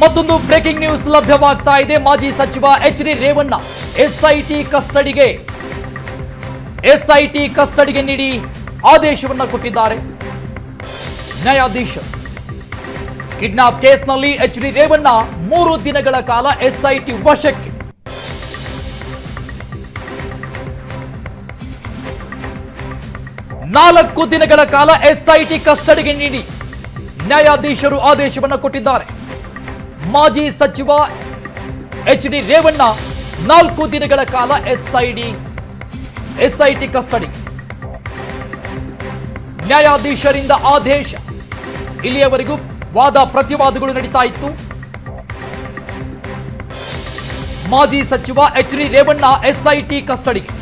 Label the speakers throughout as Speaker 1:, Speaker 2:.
Speaker 1: ಮತ್ತೊಂದು breaking news ಲಭ್ಯವಾಗ್ತಾ ಇದೆ. ಮಾಜಿ ಸಚಿವ ಎಚ್ ಡಿ ರೇವಣ್ಣ ಎಸ್ಐಟಿ ಕಸ್ಟಡಿಗೆ. ಎಸ್ಐಟಿ ಕಸ್ಟಡಿಗೆ ನೀಡಿ ಆದೇಶವನ್ನ ಕೊಟ್ಟಿದ್ದಾರೆ. ನ್ಯಾಯಾಧೀಶ. ಕಿಡ್ನಾಪ್ ಕೇಸ್ನಲ್ಲಿ ಎಚ್ ಡಿ ರೇವಣ್ಣ ಮೂರು ದಿನಗಳ ಕಾಲ ಎಸ್ಐಟಿ ವಶಕ್ಕೆ. ನಾಲ್ಕು ದಿನಗಳ ಕಾಲ ಎಸ್ಐಟಿ ಕಸ್ಟಡಿಗೆ ನೀಡಿ ನ್ಯಾಯಾಧೀಶರು ಆದೇಶವನ್ನು ಕೊಟ್ಟಿದ್ದಾರೆ. ಮಾಜಿ ಸಚಿವ ಎಚ್ ಡಿ ರೇವಣ್ಣ ನಾಲ್ಕು ದಿನಗಳ ಕಾಲ ಎಸ್ಐಡಿ ಎಸ್ಐಟಿ ಕಸ್ಟಡಿ. ನ್ಯಾಯಾಧೀಶರಿಂದ ಆದೇಶ. ಇಲ್ಲಿಯವರೆಗೂ ವಾದ ಪ್ರತಿವಾದಗಳು ನಡೀತಾ ಇತ್ತು. ಮಾಜಿ ಸಚಿವ ಎಚ್ ಡಿ ರೇವಣ್ಣ ಎಸ್ಐಟಿ ಕಸ್ಟಡಿಗೆ.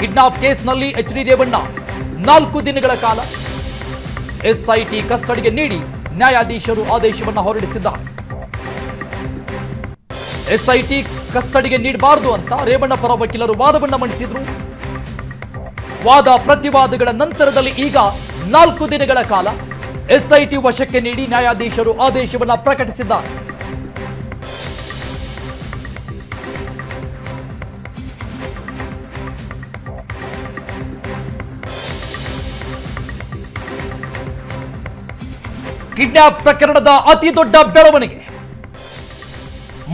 Speaker 1: ಕಿಡ್ನಾಪ್ ಕೇಸ್ನಲ್ಲಿ ಎಚ್ ಡಿ ರೇವಣ್ಣ ನಾಲ್ಕು ದಿನಗಳ ಕಾಲ ಎಸ್ಐಟಿ ಕಸ್ಟಡಿಗೆ ನೀಡಿ ನ್ಯಾಯಾಧೀಶರು ಆದೇಶವನ್ನು ಹೊರಡಿಸಿದ್ದಾರೆ. ಎಸ್ಐಟಿ ಕಸ್ಟಡಿಗೆ ನೀಡಬಾರದು ಅಂತ ರೇವಣ್ಣ ಪರ ವಕೀಲರು ವಾದವನ್ನ ಮಂಡಿಸಿದ್ರು. ವಾದ ಪ್ರತಿವಾದಗಳ ನಂತರದಲ್ಲಿ ಈಗ ನಾಲ್ಕು ದಿನಗಳ ಕಾಲ ಎಸ್ಐಟಿ ವಶಕ್ಕೆ ನೀಡಿ ನ್ಯಾಯಾಧೀಶರು ಆದೇಶವನ್ನು ಪ್ರಕಟಿಸಿದ್ದಾರೆ. ಕಿಡ್ನಾಪ್ ಪ್ರಕರಣದ ಅತಿ ದೊಡ್ಡ ಬೆಳವಣಿಗೆ.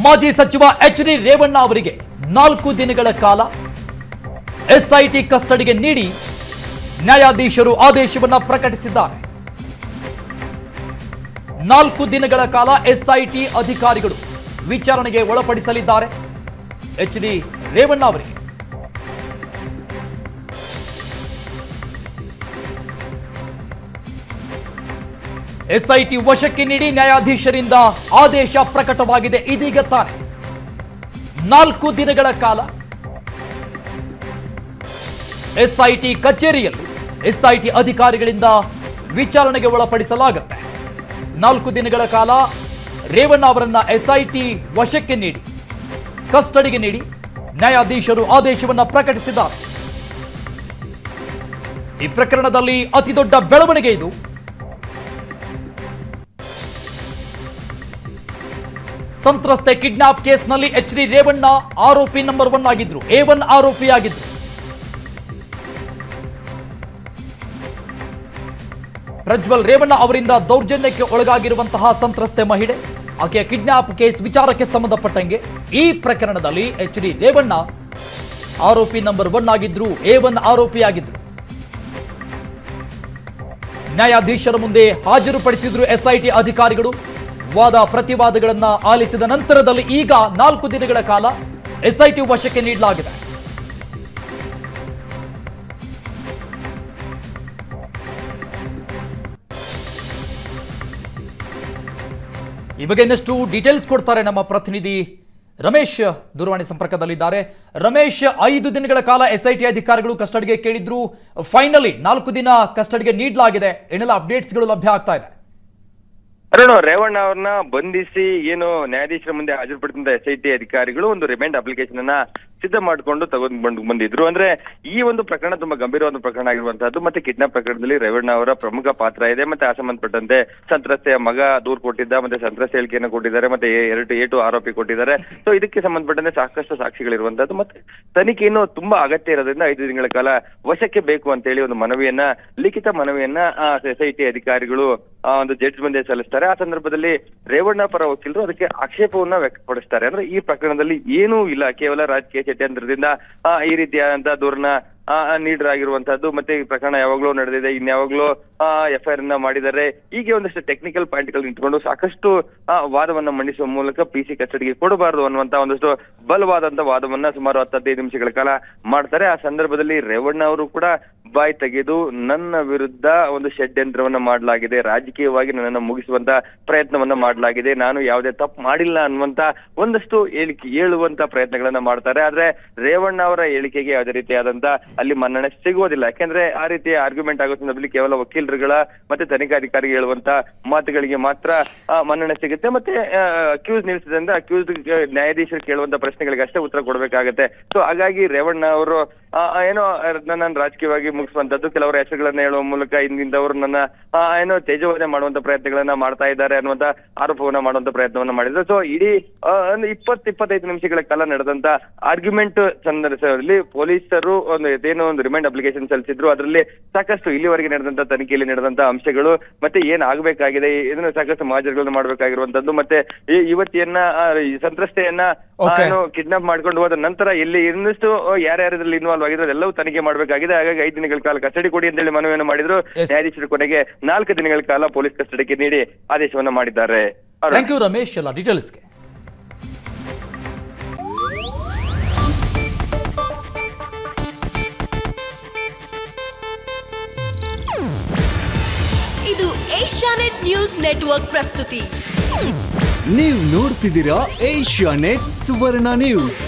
Speaker 1: ಮಾಜಿ ಸಚಿವ ಎಚ್ ಡಿ ರೇವಣ್ಣ ಅವರಿಗೆ ನಾಲ್ಕು ದಿನಗಳ ಕಾಲ ಎಸ್ಐಟಿ ಕಸ್ಟಡಿಗೆ ನೀಡಿ ನ್ಯಾಯಾಧೀಶರು ಆದೇಶವನ್ನು ಪ್ರಕಟಿಸಿದ್ದಾರೆ. ನಾಲ್ಕು ದಿನಗಳ ಕಾಲ ಎಸ್ಐಟಿ ಅಧಿಕಾರಿಗಳು ವಿಚಾರಣೆಗೆ ಒಳಪಡಿಸಲಿದ್ದಾರೆ. ಎಚ್ ಡಿ ರೇವಣ್ಣ ಅವರಿಗೆ ಎಸ್ಐಟಿ ವಶಕ್ಕೆ ನೀಡಿ ನ್ಯಾಯಾಧೀಶರಿಂದ ಆದೇಶ ಪ್ರಕಟವಾಗಿದೆ. ಇದೀಗ ತಾನೆ. ನಾಲ್ಕು ದಿನಗಳ ಕಾಲ ಎಸ್ಐಟಿ ಕಚೇರಿಯಲ್ಲಿ ಎಸ್ಐಟಿ ಅಧಿಕಾರಿಗಳಿಂದ ವಿಚಾರಣೆಗೆ ಒಳಪಡಿಸಲಾಗುತ್ತೆ. ನಾಲ್ಕು ದಿನಗಳ ಕಾಲ ರೇವಣ್ಣ ಅವರನ್ನ ಎಸ್ಐಟಿ ವಶಕ್ಕೆ ನೀಡಿ, ಕಸ್ಟಡಿಗೆ ನೀಡಿ ನ್ಯಾಯಾಧೀಶರು ಆದೇಶವನ್ನು ಪ್ರಕಟಿಸಿದ್ದಾರೆ. ಈ ಪ್ರಕರಣದಲ್ಲಿ ಅತಿದೊಡ್ಡ ಬೆಳವಣಿಗೆ ಇದು. ಸಂತ್ರಸ್ತೆ ಕಿಡ್ನಾಪ್ ಕೇಸ್ನಲ್ಲಿ ಎಚ್ ಡಿ ರೇವಣ್ಣ ಆರೋಪಿ ನಂಬರ್ ಒನ್ ಆಗಿದ್ರು. ಎ ಒನ್ ಆರೋಪಿಯಾಗಿದ್ರು ಪ್ರಜ್ವಲ್ ರೇವಣ್ಣ ಅವರಿಂದ ದೌರ್ಜನ್ಯಕ್ಕೆ ಒಳಗಾಗಿರುವಂತಹ ಸಂತ್ರಸ್ತೆ ಮಹಿಳೆ, ಆಕೆಯ ಕಿಡ್ನಾಪ್ ಕೇಸ್ ವಿಚಾರಕ್ಕೆ ಸಂಬಂಧಪಟ್ಟಂಗೆ ಈ ಪ್ರಕರಣದಲ್ಲಿ ಎಚ್ ಡಿ ರೇವಣ್ಣ ಆರೋಪಿ ನಂಬರ್ ಒನ್ ಆಗಿದ್ರು ಎ ಒನ್ ಆರೋಪಿಯಾಗಿದ್ರು ನ್ಯಾಯಾಧೀಶರ ಮುಂದೆ ಹಾಜರುಪಡಿಸಿದ್ರು ಎಸ್ಐಟಿ ಅಧಿಕಾರಿಗಳು. ವಾದ ಪ್ರತಿವಾದಗಳನ್ನು ಆಲಿಸಿದ ನಂತರದಲ್ಲಿ ಈಗ ನಾಲ್ಕು ದಿನಗಳ ಕಾಲ ಎಸ್ಐಟಿ ವಶಕ್ಕೆ ನೀಡಲಾಗಿದೆ. ಈ ಬಗ್ಗೆ ಇನ್ನಷ್ಟು ಡೀಟೇಲ್ಸ್ ಕೊಡ್ತಾರೆ ನಮ್ಮ ಪ್ರತಿನಿಧಿ ರಮೇಶ್ ದೂರವಾಣಿ ಸಂಪರ್ಕದಲ್ಲಿದ್ದಾರೆ. ರಮೇಶ್, ಐದು ದಿನಗಳ ಕಾಲ ಎಸ್ಐಟಿ ಅಧಿಕಾರಿಗಳು ಕಸ್ಟಡಿಗೆ ಕೇಳಿದ್ರು. ಫೈನಲಿ ನಾಲ್ಕು ದಿನ ಕಸ್ಟಡಿಗೆ ನೀಡಲಾಗಿದೆ. ಏನೆಲ್ಲ ಅಪ್ಡೇಟ್ಸ್ಗಳು ಲಭ್ಯ ಆಗ್ತಾ ಇದೆ?
Speaker 2: ಅರುಣ್ ರೇವಣ್ಣ ಅವ್ರನ್ನ ಬಂಧಿಸಿ ಏನು ನ್ಯಾಯಾಧೀಶರ ಮುಂದೆ ಹಾಜರುಪಡಿಸಿದ ಎಸ್ ಐ ಟಿ ಅಧಿಕಾರಿಗಳು ಒಂದು ರಿಮೈಂಡ್ ಅಪ್ಲಿಕೇಶನ್ ಅನ್ನ ಸಿದ್ಧ ಮಾಡಿಕೊಂಡು ತಗೊಂಡ್ ಬಂದು ಬಂದಿದ್ರು. ಅಂದ್ರೆ ಈ ಒಂದು ಪ್ರಕರಣ ತುಂಬಾ ಗಂಭೀರವಾದ ಪ್ರಕರಣ ಆಗಿರುವಂತಹದ್ದು ಮತ್ತೆ ಕಿಡ್ನಾಪ್ ಪ್ರಕರಣದಲ್ಲಿ ರೇವಣ್ಣ ಅವರ ಪ್ರಮುಖ ಪಾತ್ರ ಇದೆ. ಮತ್ತೆ ಆ ಸಂಬಂಧಪಟ್ಟಂತೆ ಸಂತ್ರಸ್ತೆಯ ಮಗ ದೂರು ಕೊಟ್ಟಿದ್ದ ಮತ್ತೆ ಸಂತ್ರಸ್ತೆ ಹೇಳಿಕೆಯನ್ನು ಕೊಟ್ಟಿದ್ದಾರೆ ಮತ್ತೆ ಎರಡು ಏಟು ಆರೋಪಿ ಕೊಟ್ಟಿದ್ದಾರೆ. ಸೊ ಇದಕ್ಕೆ ಸಂಬಂಧಪಟ್ಟಂತೆ ಸಾಕಷ್ಟು ಸಾಕ್ಷಿಗಳಿರುವಂತಹದ್ದು ಮತ್ತೆ ತನಿಖೆಯನ್ನು ತುಂಬಾ ಅಗತ್ಯ ಇರೋದ್ರಿಂದ ಐದು ದಿನಗಳ ಕಾಲ ವಶಕ್ಕೆ ಬೇಕು ಅಂತ ಹೇಳಿ ಒಂದು ಮನವಿಯನ್ನ ಲಿಖಿತ ಮನವಿಯನ್ನ ಎಸ್ ಐ ಟಿ ಅಧಿಕಾರಿಗಳು ಆ, ಒಂದು ಜಡ್ಜ್ ಮುಂದೆ ಸಲ್ಲಿಸ್ತಾರೆ. ಆ ಸಂದರ್ಭದಲ್ಲಿ ರೇವಣ್ಣ ಪರ ವಕೀಲರು ಅದಕ್ಕೆ ಆಕ್ಷೇಪವನ್ನ ವ್ಯಕ್ತಪಡಿಸ್ತಾರೆ. ಅಂದ್ರೆ ಈ ಪ್ರಕರಣದಲ್ಲಿ ಏನೂ ಇಲ್ಲ. ಕೇವಲ ರಾಜಕೀಯ ಆ, ಈ ರೀತಿಯಾದಂತಹ ದೂರನ ನೀಡಲಾಗಿರುವಂತಹದ್ದು ಮತ್ತೆ ಈ ಪ್ರಕರಣ ಯಾವಾಗ್ಲೂ ನಡೆದಿದೆ ಇನ್ಯಾವಾಗ್ಲೂ ಎಫ್ ಐ ಆರ್ ಅನ್ನ ಮಾಡಿದ್ದಾರೆ. ಹೀಗೆ ಒಂದಷ್ಟು ಟೆಕ್ನಿಕಲ್ ಪಾಯಿಂಟ್ಗಳು ನಿಂತ್ಕೊಂಡು ಸಾಕಷ್ಟು ವಾದವನ್ನ ಮಂಡಿಸುವ ಮೂಲಕ ಪಿ ಸಿ ಕಸ್ಟಡಿಗೆ ಕೊಡಬಾರದು ಅನ್ನುವಂತ ಒಂದಷ್ಟು ಬಲವಾದಂತ ವಾದವನ್ನ ಸುಮಾರು ಹತ್ತೈದು ನಿಮಿಷಗಳ ಕಾಲ ಮಾಡ್ತಾರೆ. ಆ ಸಂದರ್ಭದಲ್ಲಿ ರೇವಣ್ಣ ಅವರು ಕೂಡ ಬಾಯಿ ತೆಗೆದು ನನ್ನ ವಿರುದ್ಧ ಒಂದು ಷಡ್ಯಂತ್ರವನ್ನ ಮಾಡಲಾಗಿದೆ. ರಾಜಕೀಯವಾಗಿ ನನ್ನನ್ನು ಮುಗಿಸುವಂತ ಪ್ರಯತ್ನವನ್ನ ಮಾಡಲಾಗಿದೆ. ನಾನು ಯಾವುದೇ ತಪ್ಪು ಮಾಡಿಲ್ಲ ಅನ್ನುವಂತ ಒಂದಷ್ಟು ಹೇಳಿಕೆ, ಹೇಳುವಂತ ಪ್ರಯತ್ನಗಳನ್ನ ಮಾಡ್ತಾರೆ. ಆದ್ರೆ ರೇವಣ್ಣ ಅವರ ಹೇಳಿಕೆಗೆ ಯಾವುದೇ ರೀತಿಯಾದಂತ ಅಲ್ಲಿ ಮನ್ನಣೆ ಸಿಗುವುದಿಲ್ಲ. ಯಾಕೆಂದ್ರೆ ಆ ರೀತಿ ಆರ್ಗ್ಯುಮೆಂಟ್ ಆಗೋ ಕೇವಲ ವಕೀಲರುಗಳ ಮತ್ತೆ ತನಿಖಾಧಿಕಾರಿ ಹೇಳುವಂತ ಮಾತುಗಳಿಗೆ ಮಾತ್ರ ಮನ್ನಣೆ ಸಿಗುತ್ತೆ. ಮತ್ತೆ ಅಕ್ಯೂಸ್ ನಿಲ್ಲಿಸಿದ್ರಿಂದ ಅಕ್ಯೂಸ್ ನ್ಯಾಯಾಧೀಶರು ಕೇಳುವಂತ ಪ್ರಶ್ನೆಗಳಿಗೆ ಅಷ್ಟೇ ಉತ್ತರ ಕೊಡ್ಬೇಕಾಗತ್ತೆ. ಸೊ ಹಾಗಾಗಿ ರೇವಣ್ಣ ಅವರು ಏನೋ, ನನ್ನ ರಾಜಕೀಯವಾಗಿ ಮುಗಿಸುವಂತದ್ದು. ಕೆಲವರ ಹೆಸರುಗಳನ್ನ ಹೇಳುವ ಮೂಲಕ ಇಂದಿಂದವರು ನನ್ನ ಆ, ಏನೋ ತೇಜೋವಧೆ ಮಾಡುವಂತ ಪ್ರಯತ್ನಗಳನ್ನ ಮಾಡ್ತಾ ಇದ್ದಾರೆ ಅನ್ನುವಂತ ಆರೋಪವನ್ನ ಮಾಡುವಂತ ಪ್ರಯತ್ನವನ್ನ ಮಾಡಿದ್ರು. ಸೊ ಇಡೀ ಒಂದು ಇಪ್ಪತ್ತು ಇಪ್ಪತ್ತೈದು ನಿಮಿಷಗಳ ಕಾಲ ನಡೆದಂತ ಆರ್ಗ್ಯುಮೆಂಟ್ ಸಂದರ್ಭದಲ್ಲಿ ಪೊಲೀಸರು ಒಂದು ಏನೋ ಒಂದು ರಿಮೈಂಡ್ ಅಪ್ಲಿಕೇಶನ್ ಸಲ್ಲಿಸಿದ್ರು. ಅದರಲ್ಲಿ ಸಾಕಷ್ಟು ಇಲ್ಲಿವರೆಗೆ ನಡೆದಂತ ತನಿಖೆಯಲ್ಲಿ ನಡೆದಂತ ಅಂಶಗಳು ಮತ್ತೆ ಏನ್ ಆಗ್ಬೇಕಾಗಿದೆ ಇದನ್ನು ಸಾಕಷ್ಟು ಮಹಾಜರ್ಗಳನ್ನ ಮಾಡ್ಬೇಕಾಗಿರುವಂತದ್ದು ಮತ್ತೆ ಈ ಯುವತಿಯನ್ನ ಈ ಸಂತ್ರಸ್ತೆಯನ್ನ ಕಿಡ್ನಾಪ್ ಮಾಡ್ಕೊಂಡು ಹೋದ ನಂತರ ಇಲ್ಲಿ ಇನ್ನಷ್ಟು ಯಾರ್ಯಾರದಲ್ಲಿ ಇನ್ವಾಲ್ವ್ ಆಗಿದ್ರು ಎಲ್ಲವೂ ತನಿಖೆ ಮಾಡಬೇಕಾಗಿದೆ. ಹಾಗಾಗಿ ಐದು ದಿನಗಳ ಕಾಲ ಕಸ್ಟಡಿ ಕೊಡಿ ಅಂತೇಳಿ ಮನವಿಯನ್ನು ಮಾಡಿದ್ರು. ನ್ಯಾಯಾಧೀಶರು ಕೊನೆಗೆ ನಾಲ್ಕು ದಿನಗಳ ಕಾಲ ಪೊಲೀಸ್ ಕಸ್ಟಡಿಗೆ ನೀಡಿ ಆದೇಶವನ್ನ ಮಾಡಿದ್ದಾರೆ.
Speaker 1: Thank you Ramesh. ಎಲ್ಲ ಡೀಟೇಲ್ಸ್ಗೆ
Speaker 3: ಇದು ಏಷ್ಯಾನೆಟ್ ನ್ಯೂಸ್ ನೆಟ್ವರ್ಕ್ ಪ್ರಸ್ತುತಿ.
Speaker 4: ನೀವು ನೋಡ್ತಿದ್ದೀರಾ ಏಷ್ಯಾ ನೆಟ್ ಸುವರ್ಣ ನ್ಯೂಸ್.